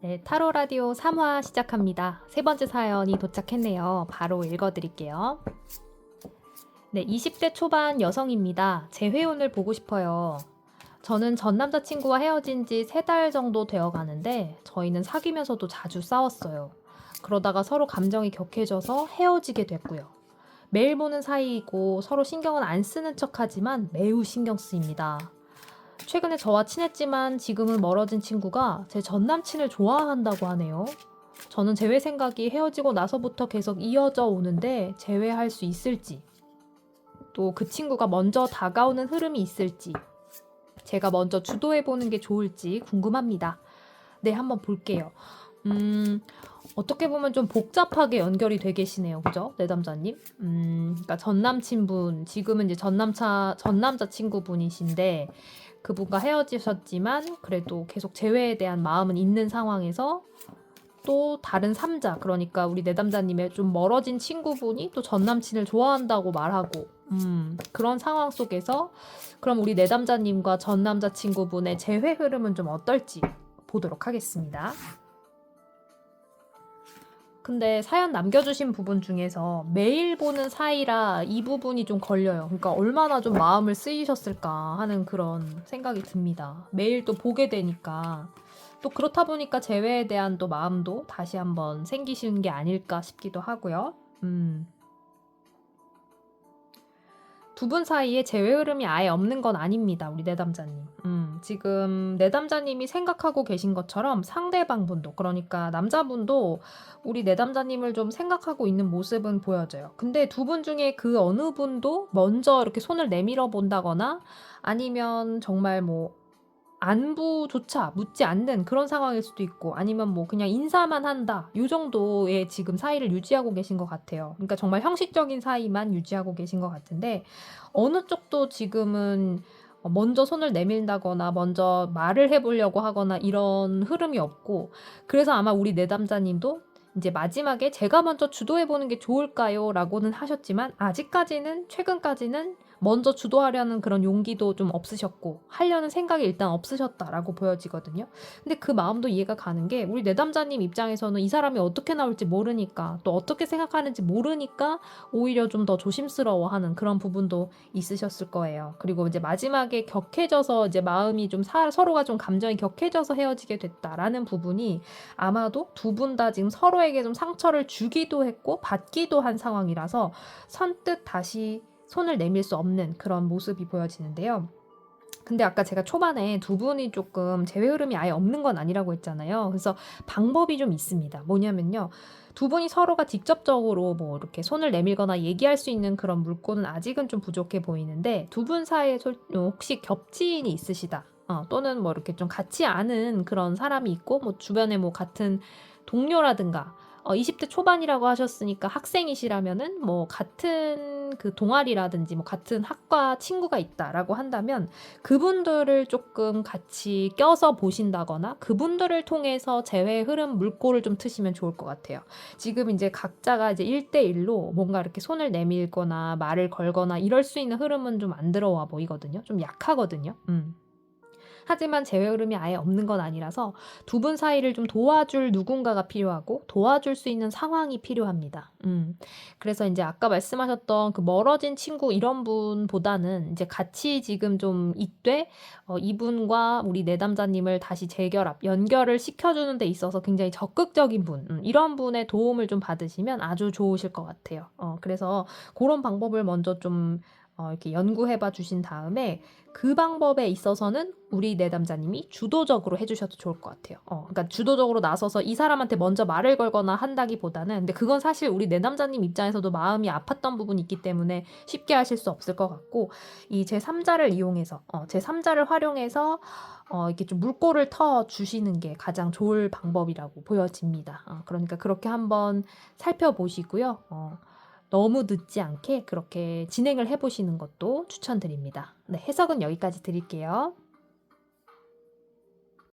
네, 타로 라디오 3화 시작합니다. 세 번째 사연이 도착했네요. 바로 읽어드릴게요. 네, 20대 초반 여성입니다. 제 회원을 보고 싶어요. 저는 전 남자친구와 헤어진 지 세 달 정도 되어 가는데 저희는 사귀면서도 자주 싸웠어요. 그러다가 서로 감정이 격해져서 헤어지게 됐고요. 매일 보는 사이이고 서로 신경은 안 쓰는 척 하지만 매우 신경 쓰입니다. 최근에 저와 친했지만 지금은 멀어진 친구가 제 전 남친을 좋아한다고 하네요. 저는 재회 생각이 헤어지고 나서부터 계속 이어져 오는데 재회할 수 있을지, 또 그 친구가 먼저 다가오는 흐름이 있을지, 제가 먼저 주도해 보는 게 좋을지 궁금합니다. 네, 한번 볼게요. 음, 어떻게 보면 좀 복잡하게 연결이 돼 계시네요. 그죠? 내담자님? 음, 그러니까 전 남친분, 지금은 이제 전 남자, 전 남자 친구분이신데, 그분과 헤어지셨지만 그래도 계속 재회에 대한 마음은 있는 상황에서 또 다른 삼자 그러니까 우리 내담자님의 좀 멀어진 친구분이 또 전 남친을 좋아한다고 말하고 음, 그런 상황 속에서 그럼 우리 내담자님과 전 남자 친구분의 재회 흐름은 좀 어떨지 보도록 하겠습니다. 근데 사연 남겨주신 부분 중에서 매일 보는 사이라 이 부분이 좀 걸려요. 그러니까 얼마나 좀 마음을 쓰이셨을까 하는 그런 생각이 듭니다. 매일 또 보게 되니까 또 그렇다 보니까 재회에 대한 또 마음도 다시 한번 생기시는 게 아닐까 싶기도 하고요. 음. 두 분 사이에 재회 흐름이 아예 없는 건 아닙니다. 우리 내담자님. 음, 지금 내담자님이 생각하고 계신 것처럼 상대방분도 그러니까 남자분도 우리 내담자님을 좀 생각하고 있는 모습은 보여져요. 근데 두 분 중에 그 어느 분도 먼저 이렇게 손을 내밀어 본다거나 아니면 정말 뭐 안부조차 묻지 않는 그런 상황일 수도 있고 아니면 뭐 그냥 인사만 한다 이 정도의 지금 사이를 유지하고 계신 것 같아요. 그러니까 정말 형식적인 사이만 유지하고 계신 것 같은데 어느 쪽도 지금은 먼저 손을 내밀다거나 먼저 말을 해보려고 하거나 이런 흐름이 없고 그래서 아마 우리 내담자님도 이제 마지막에 제가 먼저 주도해보는 게 좋을까요? 라고는 하셨지만 아직까지는 최근까지는 먼저 주도하려는 그런 용기도 좀 없으셨고 하려는 생각이 일단 없으셨다라고 보여지거든요. 근데 그 마음도 이해가 가는 게 우리 내담자님 입장에서는 이 사람이 어떻게 나올지 모르니까 또 어떻게 생각하는지 모르니까 오히려 좀 더 조심스러워하는 그런 부분도 있으셨을 거예요. 그리고 이제 마지막에 격해져서 이제 마음이 좀 사, 서로가 좀 감정이 격해져서 헤어지게 됐다라는 부분이 아마도 두 분 다 지금 서로에게 좀 상처를 주기도 했고 받기도 한 상황이라서 선뜻 다시 손을 내밀 수 없는 그런 모습이 보여지는데요. 근데 아까 제가 초반에 두 분이 조금 재회 흐름이 아예 없는 건 아니라고 했잖아요. 그래서 방법이 좀 있습니다. 뭐냐면요. 두 분이 서로가 직접적으로 뭐 이렇게 손을 내밀거나 얘기할 수 있는 그런 물꼬는 아직은 좀 부족해 보이는데 두 분 사이에 혹시 겹지인이 있으시다. 어, 또는 뭐 이렇게 좀 같지 않은 그런 사람이 있고 뭐 주변에 뭐 같은 동료라든가 어, 20대 초반이라고 하셨으니까 학생이시라면은 뭐 같은 그 동아리라든지 뭐 같은 학과 친구가 있다라고 한다면 그분들을 조금 같이 껴서 보신다거나 그분들을 통해서 재회 흐름 물꼬를 좀 트시면 좋을 것 같아요. 지금 이제 각자가 이제 1대1로 뭔가 이렇게 손을 내밀거나 말을 걸거나 이럴 수 있는 흐름은 좀 안 들어와 보이거든요. 좀 약하거든요. 음. 하지만 재회 흐름이 아예 없는 건 아니라서 두 분 사이를 좀 도와줄 누군가가 필요하고 도와줄 수 있는 상황이 필요합니다. 음. 그래서 이제 아까 말씀하셨던 그 멀어진 친구 이런 분보다는 이제 같이 지금 좀 있되 어, 이분과 우리 내담자님을 다시 재결합, 연결을 시켜주는 데 있어서 굉장히 적극적인 분, 음, 이런 분의 도움을 좀 받으시면 아주 좋으실 것 같아요. 어, 그래서 그런 방법을 먼저 좀 어, 이렇게 연구해봐 주신 다음에 그 방법에 있어서는 우리 내담자님이 주도적으로 해주셔도 좋을 것 같아요. 어, 그러니까 주도적으로 나서서 이 사람한테 먼저 말을 걸거나 한다기보다는 근데 그건 사실 우리 내담자님 입장에서도 마음이 아팠던 부분이 있기 때문에 쉽게 하실 수 없을 것 같고 이 제3자를 이용해서 어, 제3자를 활용해서 어, 이렇게 좀 물꼬를 터 주시는 게 가장 좋을 방법이라고 보여집니다. 어, 그러니까 그렇게 한번 살펴보시고요. 어, 너무 늦지 않게 그렇게 진행을 해보시는 것도 추천드립니다. 네, 해석은 여기까지 드릴게요.